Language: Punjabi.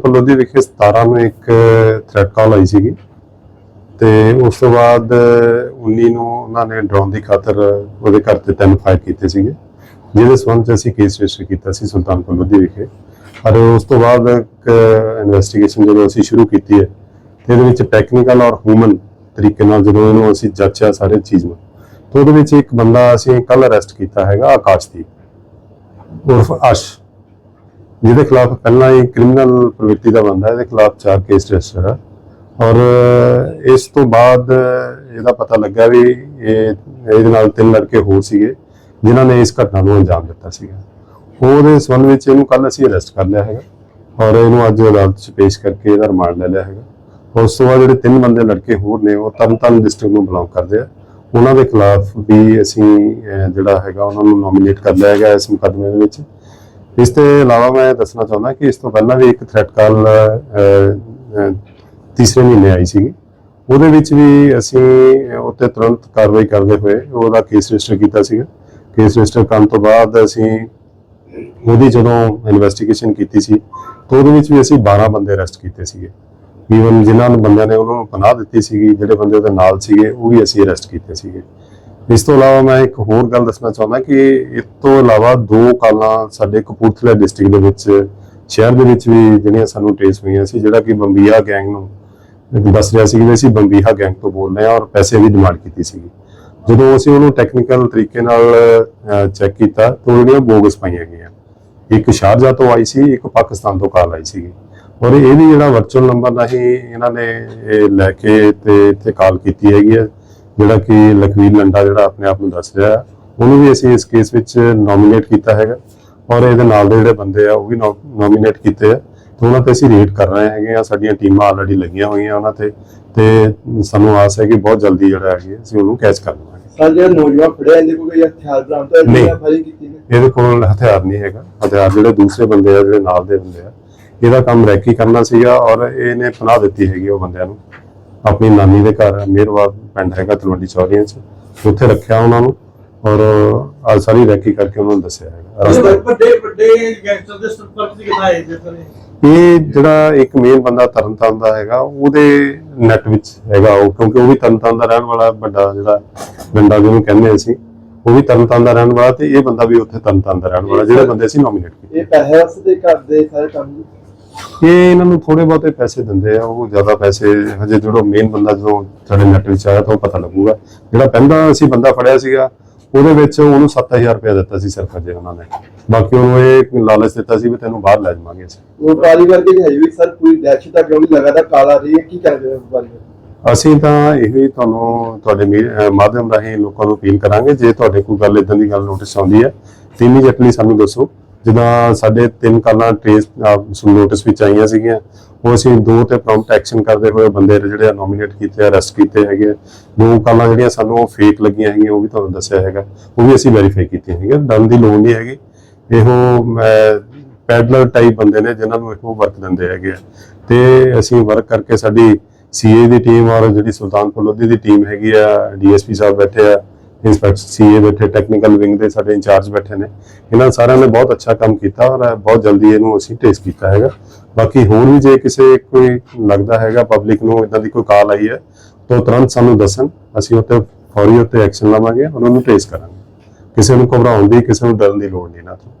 ਪਲੋਦੀ ਵਿਖੇ 17 ਨੂੰ ਇੱਕ ਥ੍ਰੈਟ ਕਾਲ ਆਈ ਸੀਗੀ ਤੇ ਉਸ ਤੋਂ ਬਾਅਦ 19 ਨੂੰ ਉਹਨਾਂ ਨੇ ਡਰਾਉਣ ਦੀ ਖਾਤਰ ਉਹਦੇ ਘਰ ਤੇ ਤਿੰਨ ਫਾਇਰ ਕੀਤੇ ਸੀਗੇ, ਜਿਹਦੇ ਸੰਬੰਧ 'ਚ ਅਸੀਂ ਕੇਸ ਰਜਿਸਟਰ ਕੀਤਾ ਸੀ ਸੁਲਤਾਨਪੁਰ ਲੋਧੀ ਵਿਖੇ। ਪਰ ਉਸ ਤੋਂ ਬਾਅਦ ਇੱਕ ਇਨਵੈਸਟੀਗੇਸ਼ਨ ਜਦੋਂ ਅਸੀਂ ਸ਼ੁਰੂ ਕੀਤੀ ਹੈ, ਤੇ ਇਹਦੇ ਵਿੱਚ ਟੈਕਨੀਕਲ ਔਰ ਹਿਊਮਨ ਤਰੀਕੇ ਨਾਲ ਜਦੋਂ ਇਹਨੂੰ ਅਸੀਂ ਜਾਂਚਿਆ ਸਾਰੇ ਚੀਜ਼ ਨੂੰ, ਤਾਂ ਉਹਦੇ ਵਿੱਚ ਇੱਕ ਬੰਦਾ ਅਸੀਂ ਕੱਲ ਅਰੈਸਟ ਕੀਤਾ ਹੈਗਾ ਆਕਾਸ਼ਦੀਪ ਉਰਫ ਅਸ਼। ਜਿਹਦੇ ਖਿਲਾਫ ਪਹਿਲਾਂ ਹੀ ਕ੍ਰਿਮੀਨਲ ਪ੍ਰਵਿਰਤੀ ਦਾ ਬੰਦਾ ਇਹਦੇ ਖਿਲਾਫ ਚਾਰ ਕੇਸ ਰਜਿਸਟਰ ਆ। ਔਰ ਇਸ ਤੋਂ ਬਾਅਦ ਇਹਦਾ ਪਤਾ ਲੱਗਾ ਵੀ ਇਹ, ਇਹਦੇ ਨਾਲ ਤਿੰਨ ਲੜਕੇ ਹੋਰ ਸੀਗੇ, ਜਿਨ੍ਹਾਂ ਨੇ ਇਸ ਘਟਨਾ ਨੂੰ ਅੰਜਾਮ ਦਿੱਤਾ ਸੀਗਾ। ਉਹਦੇ ਸੰਬੰਧ ਵਿੱਚ ਇਹਨੂੰ ਕੱਲ ਅਸੀਂ ਅਰੈਸਟ ਕਰ ਲਿਆ ਹੈਗਾ। ਔਰ ਇਹਨੂੰ ਅੱਜ ਅਦਾਲਤ 'ਚ ਪੇਸ਼ ਕਰਕੇ ਇਹਦਾ ਰਿਮਾਂਡ ਲੈ ਲਿਆ ਹੈਗਾ। ਉਸ ਤੋਂ ਬਾਅਦ ਜਿਹੜੇ ਤਿੰਨ ਬੰਦੇ ਲੜਕੇ ਹੋਰ ਨੇ, ਉਹ ਤਰਨਤਾਰਨ ਡਿਸਟ੍ਰਿਕਟ ਨੂੰ ਬਿਲੋਂਗ ਕਰਦੇ ਆ। ਉਹਨਾਂ ਦੇ ਖਿਲਾਫ ਵੀ ਅਸੀਂ ਜਿਹੜਾ ਹੈਗਾ ਉਹਨਾਂ ਨੂੰ ਨੋਮੀਨੇਟ ਕਰ ਲਿਆ ਹੈਗਾ ਇਸ ਮੁਕੱਦਮੇ ਦੇ ਵਿੱਚ। ਇਸ ਤੋਂ ਇਲਾਵਾ ਮੈਂ ਦੱਸਣਾ ਚਾਹੁੰਦਾ ਕਿ ਇਸ ਤੋਂ ਪਹਿਲਾਂ ਵੀ ਇੱਕ ਥ੍ਰੈਟ ਕਾਲ ਤੀਸਰੇ ਮਹੀਨੇ ਆਈ ਸੀਗੀ। ਉਹਦੇ ਵਿੱਚ ਵੀ ਅਸੀਂ ਉੱਤੇ ਤੁਰੰਤ ਕਾਰਵਾਈ ਕਰਦੇ ਹੋਏ ਉਹਦਾ ਕੇਸ ਰਜਿਸਟਰ ਕੀਤਾ ਸੀਗਾ। ਕੇਸ ਰਜਿਸਟਰ ਕਰਨ ਤੋਂ ਬਾਅਦ ਅਸੀਂ ਉਹਦੀ ਜਦੋਂ ਇਨਵੈਸਟੀਗੇਸ਼ਨ ਕੀਤੀ ਸੀ, ਤਾਂ ਉਹਦੇ ਵਿੱਚ ਵੀ ਅਸੀਂ 12 ਬੰਦੇ ਅਰੈਸਟ ਕੀਤੇ ਸੀਗੇ। ਈਵਨ ਜਿਨ੍ਹਾਂ ਨੂੰ ਬੰਦਿਆਂ ਨੇ ਉਹਨਾਂ ਨੂੰ ਪਨਾਹ ਦਿੱਤੀ ਸੀਗੀ, ਜਿਹੜੇ ਬੰਦੇ ਉਹਦੇ ਨਾਲ ਸੀਗੇ, ਉਹ ਵੀ ਅਸੀਂ ਅਰੈਸਟ ਕੀਤੇ ਸੀਗੇ। ਇਸ ਤੋਂ ਇਲਾਵਾ ਮੈਂ ਇੱਕ ਹੋਰ ਗੱਲ ਦੱਸਣਾ ਚਾਹੁੰਦਾ ਕਿ ਇਸ ਤੋਂ ਇਲਾਵਾ ਦੋ ਕਾਲਾਂ ਸਾਡੇ ਕਪੂਰਥਲਾ ਡਿਸਟ੍ਰਿਕਟ ਦੇ ਵਿੱਚ, ਸ਼ਹਿਰ ਦੇ ਵਿੱਚ ਵੀ ਜਿਹੜੀਆਂ ਸਾਨੂੰ ਟ੍ਰੇਸ ਹੋਈਆਂ ਸੀ, ਜਿਹੜਾ ਕਿ ਬੰਬੀਹਾ ਗੈਂਗ ਨੂੰ ਦੱਸ ਰਿਹਾ ਸੀ ਕਿ ਅਸੀਂ ਬੰਬੀਹਾ ਗੈਂਗ ਤੋਂ ਬੋਲ ਰਹੇ ਹਾਂ ਔਰ ਪੈਸੇ ਵੀ ਡਿਮਾਂਡ ਕੀਤੀ ਸੀਗੀ। ਜਦੋਂ ਅਸੀਂ ਉਹਨੂੰ ਟੈਕਨੀਕਲ ਤਰੀਕੇ ਨਾਲ ਚੈੱਕ ਕੀਤਾ ਤਾਂ ਉਹ ਜਿਹੜੀਆਂ ਬੋਗਸ ਪਾਈਆਂ ਗਈਆਂ। ਇੱਕ ਸ਼ਾਰਜਾ ਤੋਂ ਆਈ ਸੀ, ਇੱਕ ਪਾਕਿਸਤਾਨ ਤੋਂ ਕਾਲ ਆਈ ਸੀਗੀ। ਔਰ ਇਹ ਵੀ ਜਿਹੜਾ ਵਰਚੁਅਲ ਨੰਬਰ ਨਹੀਂ ਇਹਨਾਂ ਨੇ ਲੈ ਕੇ ਤੇ ਇੱਥੇ ਕਾਲ ਕੀਤੀ ਹੈਗੀ ਹੈ। ਜਿਹੜਾ ਕਿ ਲਖਵੀਰ ਲੰਡਾ ਜਿਹੜਾ ਆਪਣੇ ਆਪ ਨੂੰ ਦੱਸ ਰਿਹਾ ਹੈ, ਉਹਨੂੰ ਵੀ ਅਸੀਂ ਇਸ ਕੇਸ ਵਿੱਚ ਨੋਮੀਨੇਟ ਕੀਤਾ ਹੈਗਾ। ਔਰ ਇਹਦੇ ਨਾਲ ਦੇ ਜਿਹੜੇ ਬੰਦੇ ਆ ਉਹ ਵੀ ਨੋਮੀਨੇਟ ਕੀਤੇ ਆ। ਤੇ ਉਹਨਾਂ ਤੇ ਅਸੀਂ ਰੇਡ ਕਰ ਰਹੇ ਹੈਗੇ ਆ। ਸਾਡੀਆਂ ਟੀਮਾਂ ਆਲਰੇਡੀ ਲੱਗੀਆਂ ਹੋਈਆਂ ਉਹਨਾਂ ਤੇ। ਤੇ ਸਾਨੂੰ ਆਸ ਹੈ ਕਿ ਬਹੁਤ ਜਲਦੀ ਜਿਹੜਾ ਹੈਗੀ ਅਸੀਂ ਉਹਨੂੰ ਕੈਚ ਕਰ ਲਵਾਂਗੇ। ਸਰ ਜਿਹੜਾ ਨੌਜਵਾਨ ਫੜਿਆ ਇਹਦੇ ਕੋਲ ਕੋਈ ਹਥਿਆਰ ਬਰਾਮਦ ਹੋਇਆ? ਨਹੀਂ। ਫਾਇਰਿੰਗ ਕੀਤੀ ਇਹਦੇ ਕੋਲ ਹਥਿਆਰ ਨਹੀਂ ਹੈਗਾ। ਹਥਿਆਰ ਜਿਹੜੇ ਦੂਸਰੇ ਬੰਦੇ ਆ ਜਿਹੜੇ ਨਾਲ ਦੇ ਬੰਦੇ ਆ ਇਹਦਾ ਕੰਮ ਰੈਕੀ ਕਰਨਾ ਸੀਗਾ ਔਰ ਇਹਨੇ ਪਨਾਹ ਦਿੱਤੀ ਹੈਗੀ ਉਹ ਬੰਦਿਆਂ ਨੂੰ। ਆਪਣੀ ਨਾਨੀ ਦੇ ਘਰ ਮੇਰਵਾਦ ਪਿੰਡ ਹੈਗਾ ਤਲਵੰਡੀ ਚੌਰੀਆਂ 'ਚ ਉੱਥੇ ਰੱਖਿਆ ਉਹਨਾਂ ਨੂੰ ਔਰ ਆ ਸਾਰੀ ਰੈਕੀ ਕਰਕੇ ਉਹਨਾਂ ਨੂੰ ਦੱਸਿਆ ਹੈਗਾ। ਵੱਡੇ ਵੱਡੇ ਗੈਂਗਸਟਰ ਦੇ ਸੰਪਰਕ ਚ ਕਿੱਥੇ ਨੇ ਇਹ? ਜਿਹੜਾ ਇੱਕ ਮੇਨ ਬੰਦਾ ਤਰਨਤਾਰਨ ਦਾ ਹੈਗਾ ਉਹਦੇ ਨੈਟ ਵਿੱਚ ਹੈਗਾ ਉਹ ਕਿਉਂਕਿ ਉਹ ਵੀ ਤਰਨਤਾਰਨ ਦਾ ਰਹਿਣ ਵਾਲਾ ਵੱਡਾ ਜਿਹੜਾ ਬੰਦਾ ਜਿਹਨੂੰ ਕਹਿੰਦੇ ਅਸੀਂ ਉਹ ਵੀ ਤਰਨਤਾਰਨ ਦਾ ਰਹਿਣ ਵਾਲਾ ਤੇ ਇਹ ਬੰਦਾ ਵੀ ਉੱਥੇ ਤਰਨਤਾਰਨ ਦਾ ਰਹਿਣ ਵਾਲਾ ਜਿਹੜੇ ਬੰਦੇ ਅਸੀਂ ਨੋਮੀਨੇਟ ਕੀਤੇ। ਇਹ ਪੈਸੇ ਵਾਸਤੇ ਕਰਦੇ ਸਾਰੇ ਕੰਮ ਇਹ ਇਹਨਾਂ ਨੂੰ ਥੋੜੇ ਬਹੁਤੇ ਪੈਸੇ ਦਿੰਦੇ ਆ ਉਹ ਜ਼ਿਆਦਾ ਪੈਸੇ ਹਜੇ ਜਿਹੜਾ ਮੇਨ ਬੰਦਾ ਜਦੋਂ ਸਾਡੇ ਨੈਟ ਵਿੱਚ ਆਇਆ ਤਾਂ ਉਹ ਪਤਾ ਲੱਗੂਗਾ। ਜਿਹੜਾ ਪਹਿਲਾਂ ਅਸੀਂ ਬੰਦਾ ਫੜਿਆ ਸੀਗਾ ਉਹਦੇ ਵਿੱਚ ਉਹਨੂੰ 7000 ਰੁਪਏ ਦਿੱਤਾ ਸੀ ਸਿਰਫ ਅਜੇ ਉਹਨਾਂ ਨੇ। ਬਾਕੀ ਉਹਨੂੰ ਇਹ ਲਾਲਚ ਦਿੱਤਾ ਸੀ ਵੀ ਤੈਨੂੰ ਬਾਹਰ ਲੈ ਜਾਵਾਂਗੇ ਅਸੀਂ। ਉਹ ਕਾਲੀ ਵਰਗੇ ਦੀ ਹੈ ਵੀ ਸਰ ਪੂਰੀ ਦਹਿਸ਼ਤ ਆ ਕਿਉਂਕਿ ਲਗਾਤਾਰ ਕਾਲਾ ਰਹੀ ਹੈ? ਕੀ ਕਰਦੇ ਹੋ ਬਾਰੇ? ਅਸੀਂ ਤਾਂ ਇਹ ਤੁਹਾਨੂੰ ਤੁਹਾਡੇ ਮਾਧਿਅਮ ਰਾਹੀਂ ਲੋਕਾਂ ਨੂੰ ਅਪੀਲ ਕਰਾਂਗੇ ਜੇ ਤੁਹਾਡੇ ਕੋਈ ਗੱਲ ਇਦਾਂ ਦੀ ਗੱਲ ਨੋਟਿਸ ਆਉਂਦੀ ਹੈ ਤੇ ਇਮੀਡੀਏਟਲੀ ਸਾਨੂੰ ਦੱਸੋ। ਜਿੱਦਾਂ ਸਾਡੇ ਤਿੰਨ ਕਾਲਾਂ ਟ੍ਰੇਸ ਨੋਟਿਸ ਵਿੱਚ ਆਈਆਂ ਸੀਗੀਆਂ, ਉਹ ਅਸੀਂ ਦੋ ਤੇ ਪ੍ਰੌਮਪਟ ਐਕਸ਼ਨ ਕਰਦੇ ਹੋਏ ਬੰਦੇ ਜਿਹੜੇ ਨੋਮੀਨੇਟ ਕੀਤੇ ਅਰੈਸਟ ਕੀਤੇ ਹੈਗੇ ਆ। ਦੋ ਕਾਲਾਂ ਜਿਹੜੀਆਂ ਸਾਨੂੰ ਉਹ ਫੇਕ ਲੱਗੀਆਂ ਹੈਗੀਆਂ, ਉਹ ਵੀ ਤੁਹਾਨੂੰ ਦੱਸਿਆ ਹੈਗਾ। ਉਹ ਵੀ ਅਸੀਂ ਵੈਰੀਫਾਈ ਕੀਤੀਆਂ ਹੈਗੀਆਂ ਡਰਨ ਦੀ ਲੋੜ ਨਹੀਂ ਹੈਗੀ। ਇਹੋ ਪੈਡਲਰ ਟਾਈਪ ਬੰਦੇ ਨੇ ਜਿਨ੍ਹਾਂ ਨੂੰ ਇਹੋ ਵਰਕ ਦਿੰਦੇ ਹੈਗੇ ਆ। ਤੇ ਅਸੀਂ ਵਰਕ ਕਰਕੇ ਸਾਡੀ ਸੀਏ ਦੀ ਟੀਮ ਔਰ ਜਿਹੜੀ ਸੁਲਤਾਨਪੁਰ ਲੋਧੀ ਦੀ ਟੀਮ ਹੈਗੀ ਆ ਡੀਐਸਪੀ ਸਾਹਿਬ ਬੈਠੇ ਆ ਇੰਸਪੈਕਟਰ ਸੀਏ ਬੈਠੇ ਟੈਕਨੀਕਲ ਵਿੰਗ ਦੇ ਸਾਡੇ ਇੰਚਾਰਜ ਬੈਠੇ ਨੇ। ਇਹਨਾਂ ਸਾਰਿਆਂ ਨੇ ਬਹੁਤ ਅੱਛਾ ਕੰਮ ਕੀਤਾ ਔਰ ਬਹੁਤ ਜਲਦੀ ਇਹਨੂੰ ਅਸੀਂ ਟੇਸ ਕੀਤਾ ਹੈਗਾ। ਬਾਕੀ ਹੋਰ ਵੀ ਜੇ ਕਿਸੇ ਕੋਈ ਲੱਗਦਾ ਹੈਗਾ ਪਬਲਿਕ ਨੂੰ ਇਦਾਂ ਦੀ ਕੋਈ ਕਾਲ ਆਈ ਹੈ, ਤਾਂ ਤੁਰੰਤ ਸਾਨੂੰ ਦੱਸਣ। ਅਸੀਂ ਉੱਤੇ ਫੌਰੀ ਉੱਤੇ ਐਕਸ਼ਨ ਲਵਾਂਗੇ ਉਹਨਾਂ ਨੂੰ ਟ੍ਰੇਸ ਕਰਾਂਗੇ। ਕਿਸੇ ਨੂੰ ਘਬਰਾਉਣ ਦੀ, ਕਿਸੇ ਨੂੰ ਡਰਨ ਦੀ ਲੋੜ ਨਹੀਂ ਨਾ ਤੋਂ।